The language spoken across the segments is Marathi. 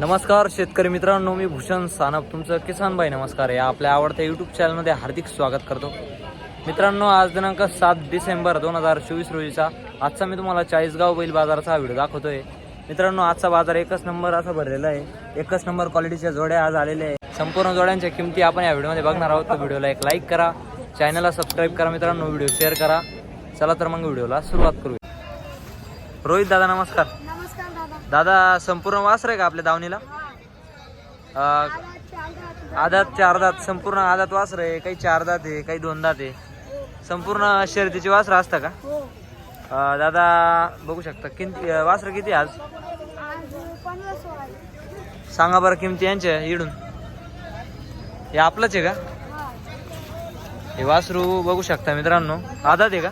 नमस्कार शेतकरी मित्रांनो मी भूषण सानप. तुमचं किसान भाई नमस्कार. या आपल्या आवडत्या यूट्यूब चॅनलमध्ये हार्दिक स्वागत करतो. मित्रांनो आज दिनांक सात डिसेंबर दोन हजार चोवीस रोजीचा. आजचा मी तुम्हाला चाळीसगाव बैल बाजाराचा व्हिडिओ व्हिडिओ दाखवतोय. मित्रांनो आजचा बाजार एकच नंबर असा भरलेला आहे. एकच नंबर क्वालिटीच्या जोड्या आज आलेल्या आहे संपूर्ण जोड्यांच्या किमती आपण या व्हिडिओमध्ये बघणार आहोत. तर व्हिडिओला एक लाईक करा. चॅनलला सबस्क्राईब करा मित्रांनो व्हिडिओ शेअर करा. चला तर मग व्हिडिओला सुरुवात करूया. रोहित दादा नमस्कार. नमस्कार. दादा संपूर्ण वासर आहे का आपल्या दावणीला? आदात चार दात संपूर्ण आदात वासर आहे काही चार दात आहे काही दोन दात आहे. संपूर्ण शर्यतीची वासर असतं का? हो. दादा बघू शकता. किती वासर किती आज. सांगा बरं किमती यांच्या इडून. हे आपलंच आहे का? हा वासरू बघू शकता मित्रांनो. आदात आहे का?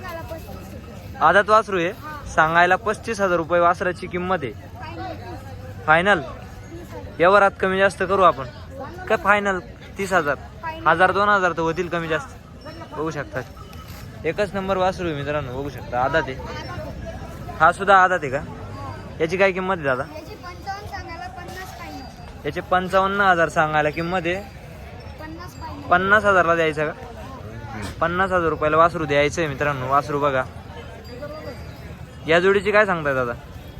आदात वासरू आहे. सांगायला पस्तीस हजार रुपये वासराची किंमत आहे. फायनल. व्यवहारात कमी जास्त करू आपण. काय फायनल तीस हजार. हजार दोन हजार तर होतील कमी जास्त. बघू शकता. एकच नंबर वासरू मित्रांनो. बघू शकता. आदात आहे. हा सुद्धा आदात आहे का? याची काय किंमत आहे दादा? याची पंचावन्न हजार सांगायला किंमत आहे. पन्नास हजारला द्यायचं का? पन्नास हजार रुपयाला वासरू द्यायचं आहे मित्रांनो. वासरू बघा. या जोडीची काय सांगताय दादा?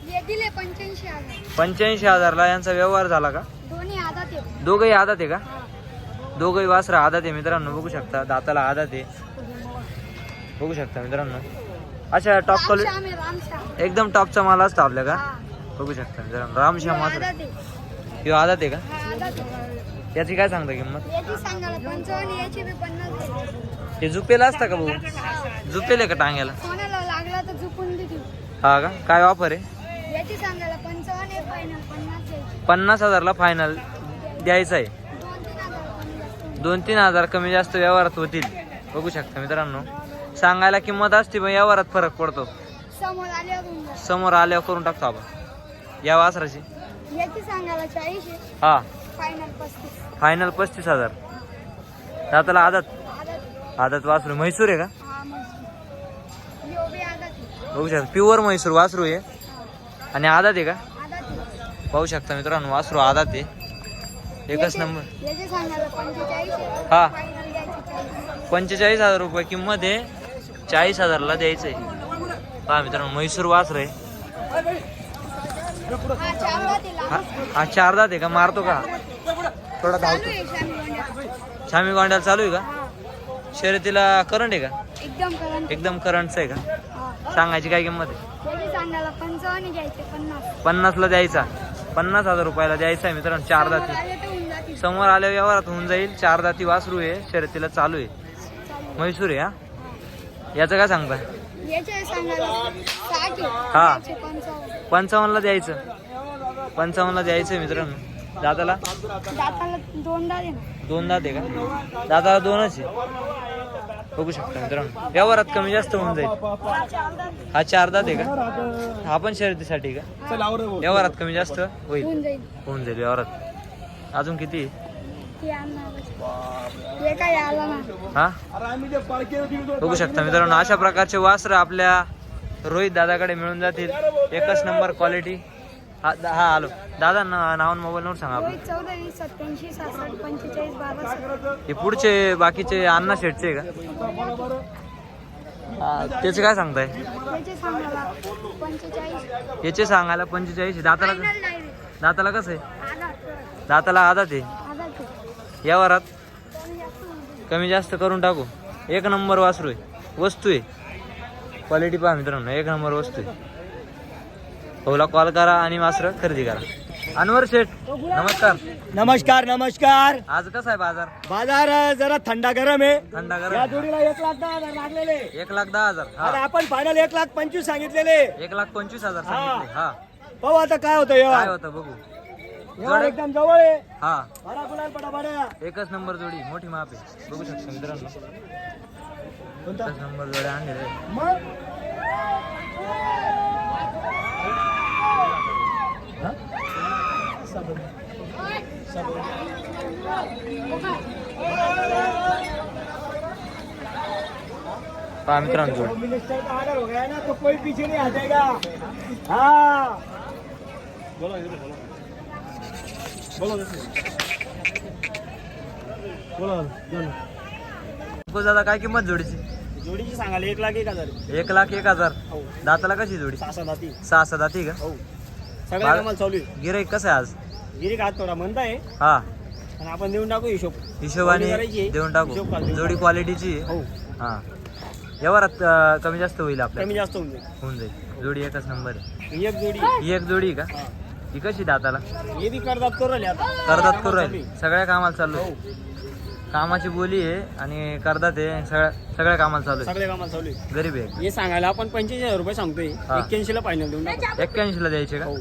हे दिले पंच्याऐंशी हजार. पंच्याऐंशी हजारला यांचा व्यवहार झाला का? दोन्ही आधात येतो दोघंही आदात आहे का? हा. दोघंही वासरा आदात आहे मित्रांनो बघू शकता. दाताला आदात आहे. बघू शकता मित्रांनो. अच्छा टॉप क्वालिटी आहे रामश्याम. एकदम टॉपचा माल असतो आपल्या का? हा. बघू शकता मित्रांनो. रामश्याम वासरा आधात आहे. किंवा आदात आहे का? हा आधात आहे. याची काय सांगता किंमत? याची सांगायला पंचावन्न याची बी पन्नास आहे. हे झुपेला असता का भाऊ? झुपेल आहे का टांग्याला? कोणाला लागला तर चुकून देतील. हा का? काय ऑफर आहे? याची सांगायला पंचावन्न आहे फायनल पन्नास हजारला फायनल द्यायचं आहे. दोन तीन हजार कमी जास्त दोन तीन हजार कमी जास्त होईल. व्यवहारात होतील. बघू शकता मित्रांनो. सांगायला किंमत असते पण व्यवहारात फरक पडतो. समोर आल्यावर होऊन जाईल. समोर आल्यावर करून टाकतो आपण. या वासराची. याची सांगायला चाळीस आहे. हा. फायनल पस्तीस. फायनल पस्तीस हजार. दाताला आदत. आदत. आदत वासरू. म्हैसूर आहे का? हा आदत. बघू शकता. प्युअर म्हैसूर वासरू आहे. आणि आदात आहे का. पाहू शकता मित्रांनो वासरू आदात आहे. एकच नंबर. हा. पंचेचाळीस हजार रुपये किंमत आहे. चाळीस हजारला द्यायचं आहे पहा मित्रांनो म्हैसूर वासर आहे. हा चार राहतील हा हा चार दात आहे का? मारतो का? थोडा धावतो. छामी गोंड्याला. चालू आहे का? शर्यतीला करंट आहे का? एकदम करंट एकदम करंटचं आहे का? सांगायची काय किंमत आहे? पंचावन्न पन्नास. पन्नासला द्यायचा. पन्नास हजार रुपयाला द्यायचा आहे मित्रांनो चार समोर दाती. आले तर होऊन जातील. समोर आल्या व्यवहारात होऊन जाईल चार दाती वासरू आहे शर्यतीला चालू आहे. म्हैसूर आहे हा? याचं काय सांगता याचे सांगायला साठ आहे. हा. याचे पंचावन्न. पंचावन्नला द्यायचं. पंचावन्नला द्यायचं आहे मित्रांनो. दादाला दाताला दोनदा दे ना दोन दात आहे का? दादाला दोनच आहे. बघू शकता मित्रांनो. व्यवहारात कमी जास्त होऊन जाईल. हा चार दात हा चार दात आहे का? हा पण शर्यतीसाठी का? व्यवहारात कमी जास्त होईल. होऊन जाईल. व्यवहारात. अजून किती? हा बघू शकता मित्रांनो अशा प्रकारचे वासर आपल्या रोहित दादाकडे मिळून जातील. एकच नंबर क्वालिटी हा दा- हा आलो. दादा ना- नाव मोबाईल नंबर सांगा आपलं रोहित चौधरी सत्याऐंशी सहासष्ट पंचेचाळीस बारा सत्तर. हे पुढचे बाकीचे अण्णा शेटचे का? हा, त्याचे काय सांगताय? त्याचे सांगायला पंचेचाळीस. याचे सांगायला पंचेचाळीस. दाताला फायनल दाताला कसं आहे? दाताला आदात आहे? आधा ते व्यवहारात कमी जास्त होऊन जाईल. कमी जास्त करून टाकू. एक नंबर वासरू आहे. वस्तू आहे. क्वालिटी पहा मित्रांनो एक नंबर वस्तू आहे. भाऊला कॉल करा आणि वासरं खरेदी करा. अनवर शेठ नमस्कार. नमस्कार नमस्कार. आज कसा आहे बाजार? बाजार जरा थंडा गरम आहे. थंडा या करा जोडीला एक लाख दहा हजार लागलेले. एक लाख दहा हजार आणि हा आपण फायनल एक लाख पंचवीस सांगितलेले. एक लाख पंचवीस हजार सांगितले हा. पाहू आता काय होतं काय व्यवहार होतं बघू. एकदम जवळ आहे. हा. बडा गुलाल बडा बडा एकच नंबर जोडी मोठी माप आहे. बघू शकता मित्रांनो. एकच नंबर जोड्या आणलेल्या आहे. मग? पहा मित्रांनो जोडी होम मिनिस्टर का ऑर्डर हो गया ना तो कोई पीछे नहीं हटेगा हाँ बोला बोला अंकुश दादा काय किंमत जोडीची? जोडीची सांगायला एक लाख एक हजार. एक लाख एक हजार. हो. दाताला कशी जोडी? सहा सात हाती सहा सहा दाती का? हो. सगळ्या बाळ- कामाला चालू आहे. गिराईक कसं आहे आज? गिरी हात थोडा म्हणता आहे. हा. आपण देऊन टाकू हिशोब. हिशोबाने आहे. देऊन टाकू. जोडी. क्वालिटीची आहे. हो. हा. व्यवहारात अं, कमी जास्त होईल आपल्या कमी जास्त होऊन जाईल. होऊन जाईल. जोडी एकच नंबर आहे. ही एक जोडी. ही एक जोडी आहे का? हा. ही कशी दाताला? हे बी करतात करू राहिले आता. करदात करू राहील. सगळ्या कामाला चालू हो. आहे कामाची बोली आहे आणि करदात आहे सगळ्या सगळ्या कामाला चालू आहे सगळ्या कामाला चालू आहे गरीब आहे हे सांगायला आपण पंच्याऐंशी हजार रुपये सांगतोय. हा. एक्क्याऐंशी ला फायनल देऊन टाकू. एक्क्याऐंशी ला द्यायचे का? हो.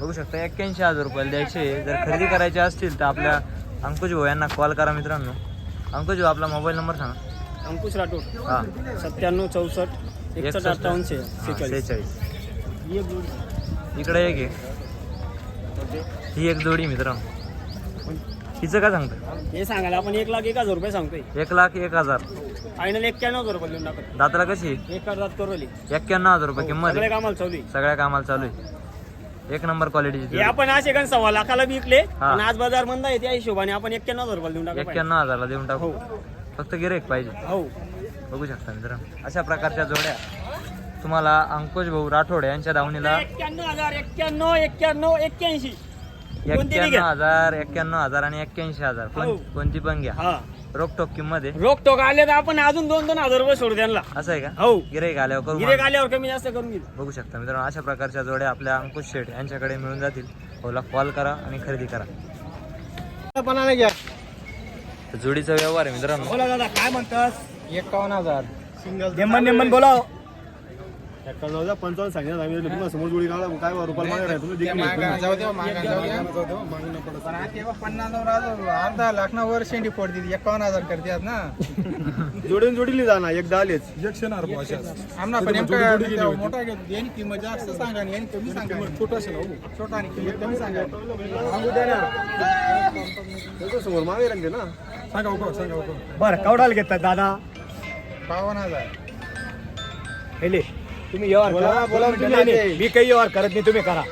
बघू शकता एक्क्याऐंशी हजार रुपयाला द्यायचे. जर खरेदी करायचे असतील तर आपल्या अंकुश भाऊ यांना कॉल करा मित्रांनो. अंकुश भाऊ आपला मोबाईल नंबर सांगा. अंकुश राठोड. हा. सत्त्याण्णव चौसष्ट एकसष्ट अठ्ठावन्न शे- सेहेचाळीस सेहेचाळीस ही एक जोडी. इकडे एक आहे. ही एक जोडी मित्रांनो. हिचं काय सांगतं हे सांगायला आपण एक लाख एक हजार रुपये सांगतोय. एक लाख एक हजार फायनल एक्क्याण्णव हजार रुपये देऊन टाकत. दाताला कशी? आहे? एक करतात करू राहिले एक्क्याण्णव हजार रुपये किंमत सगळ्या कामाला चालू आहे. सगळ्या कामाला चालू आहे. एक नंबर क्वालिटीची हे आपण असे कारण सव्वा लाखाला विकले. हा. आणि आज बाजार मंद आहे त्या हिशोबाने आपण एक्क्याण्णव हजार रुपये देऊन टाकू एक्क्याण्णव हजारला देऊन टाकू. हो. फक्त गिरेक पाहिजे. हो. बघू शकता मित्रांनो अशा प्रकारच्या जोड्या. तुम्हाला अंकुश भाऊ राठोड यांच्या दावणीला एक्क्याण्णव हजार एक्क्याण्णव एक्क्याण्णव एक्क्याऐंशी. कोणती बी एक्क्याण्णव घ्या. हजार एक्क्याण्णव हजार आणि एक्क्याऐंशी हजार. कोण- हो. कोणती पण घ्या. हा. रोकटोक किंमत आहे. रोख टोक आले तर आपण अजून दोन दोन हजार रुपये सोडू त्यांना. असं आहे का? हो. गिरेक आल्यावर करू गिरेक. आल्यावर कमी जास्त करून घेऊ बघू शकता मित्रांनो अशा प्रकारच्या जोड्या आपल्या अंकुश शेठ यांच्याकडे मिळून जातील. भाऊला कॉल करा आणि खरेदी करा. पणाने घ्या. जोडीचा व्यवहार आहे मित्रांनो. बोला दादा काय म्हणतास? एकावन्न हजार. सिंगल नेमन नेमन बोला पंचावन्न सांगितलं आम्ही. तुम्हाला समोर जोडी काढा काय रुपयाला मागे तुम्ही देखील अर्धा लाख ना वर शेंडी फोडतील एकावन्न हजार करतात ना. जोडून जोडीली जाणार एकदा आलेच आमना पण त्या मोठा घेतो यांनी किंमत जास्त सांगा आणि यांनी कमी सांगा. छोटा असेल हो. छोटा आणि किंमत कमी सांगा. समोर मागे लागते ना. सांगा उभं सांगा उभं. बरं कवडाल घेतात दादा. बावन्न हजार. हेले तुम्ही व्यवहार बोला, करा बोला, तुम्ही नाही. मी काही व्यवहार करत नाही तुम्ही करा.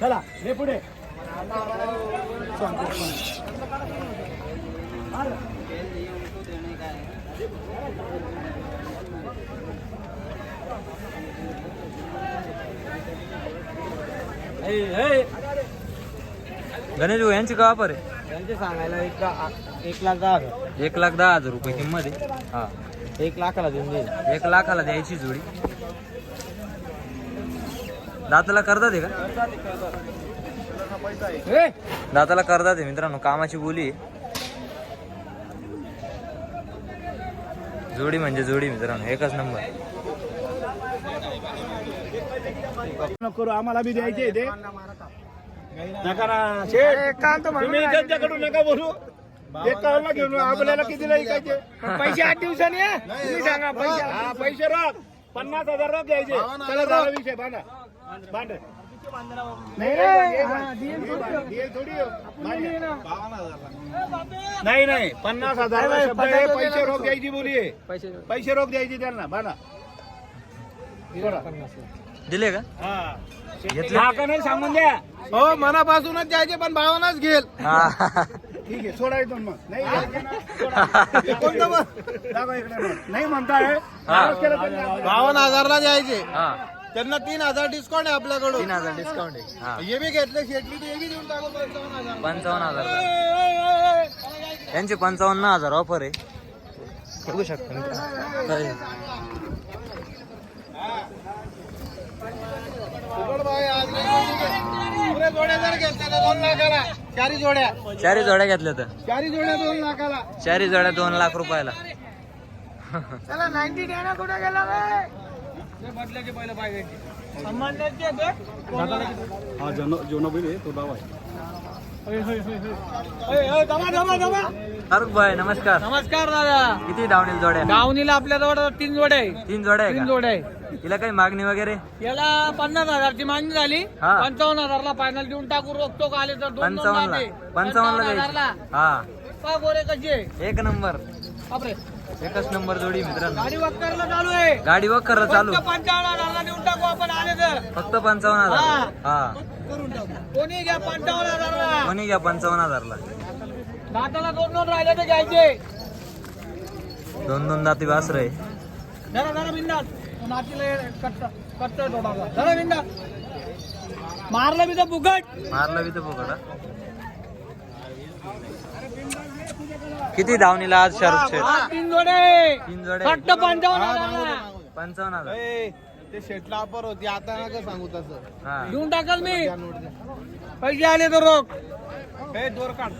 चला हे पुढे. गणेश भाऊ यांची का वापर आहे? त्यांचे सांगायला एक एक लाख दहा हजार. एक लाख दहा हजार रुपये किंमत आहे. हा. एक लाखाला देऊन देईल. एक लाखाला द्यायची जोडी. दाताला करतात आहे का? दाताला करतात आहे मित्रांनो कामाची बोली. जोडी म्हणजे जोडी मित्रांनो एकच नंबर. करू आम्हाला बी द्यायचे ते. नका ना शेठ. तुम्ही त्यांच्याकडून नका बोलू. एक घेऊन आपल्याला कितीला ऐकायचे पैसे आठ दिवसांनी सांगा पैसे हा पैसे रोख. पन्नास हजार रोख घ्यायचे. चला झाला विषय बांधा बांध नाही. DL थोडी आहे. नाही नाही पन्नास हजार पैसे रोख द्यायची बोली आहे. पैसे रोख. द्यायची त्यांना बांधा. दिले का? हा. घेतले. हा का नाही सांगून द्या. हो मनापासूनच द्यायचे पण भावनाच घेल हा. ठीक आहे सोडा इथून मग. नाही ना. हे कोणतं मग? दाखवा इकडे मग. नाही म्हणताय. नाराज केलं तर नाही. बावन्न हजारला द्यायचे. हा. त्यांना तीन हजार डिस्काउंट आहे आपल्याकडून. तीन हजार डिस्काउंट आहे. हा. हे बी घेतले शेटली ते हे बी देऊन टाकू पंचावन्न हजार. पंचावन्न हजार. यांचे पंचावन्न हजार ऑफर आहे. बघू शकता मित्रांनो. आज नाही. जर तर दोन लाखाला चारी जोड्या. चारी जोड्या घेतल्या तर. चारी जोड्या दोन लाखाला. चारी जोड्या दोन लाख रुपयाला. चला नाईन्टी द्या ना कुठे गेला हा जन जेवण आहे तो डाव आहे. फारुख भाई नमस्कार. नमस्कार दादा. किती धावणील जोड्या? दावणीला आपल्याजवळ तीन जोड्या आहे. तीन जोड्या आहे तीन जोड्या आहे. तिला काही मागणी वगैरे? याला पन्नास हजारची मागणी झाली. हा. पंचावन्न हजारला फायनल देऊन टाकू. रोखतो का आले तर दोन दोन पंचावन्न ला जाते. पंचावन्न ला हजारला. द्यायची हा. का गोरे कशी आहे? एक नंबर. बापरे. एकच नंबर जोडी मित्रांनो. गाडी वक्करला चालू आहे. गाडी खरं चालू. फक्त पंचावन्न हजारला देऊन टाकू आपण आले तर. फक्त पंचावन्न हजार हा. कोणी घ्या पंचावन्न हजारला. कोणी घ्या पंचावन्न हजारला. दाताला दोन दोन राहिले तर घ्यायचे. दोन दोन दाती वासर. आहे जरा जरा बिंदात नातीला कट्ट मारलं तर फुकट. मारला बी तर किती धावणीला आज शाहरुख शेठ? हा, तीन जोडे तीन जोडे फक्त पंचावन्न हजारला पंचावन्न हजार. ते शेटला अपर होती आता नका सांगू तसं. हा. घेऊन टाकल मी. पैसे आले तर रोख. हे दोर काढ.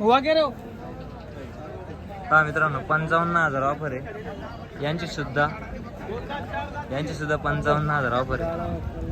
वगैरे हा मित्रांनो पंचावन्न हजार ऑफर आहे. यांची सुद्धा यांची सुद्धा पंचावन्न हजार ऑफर आहे.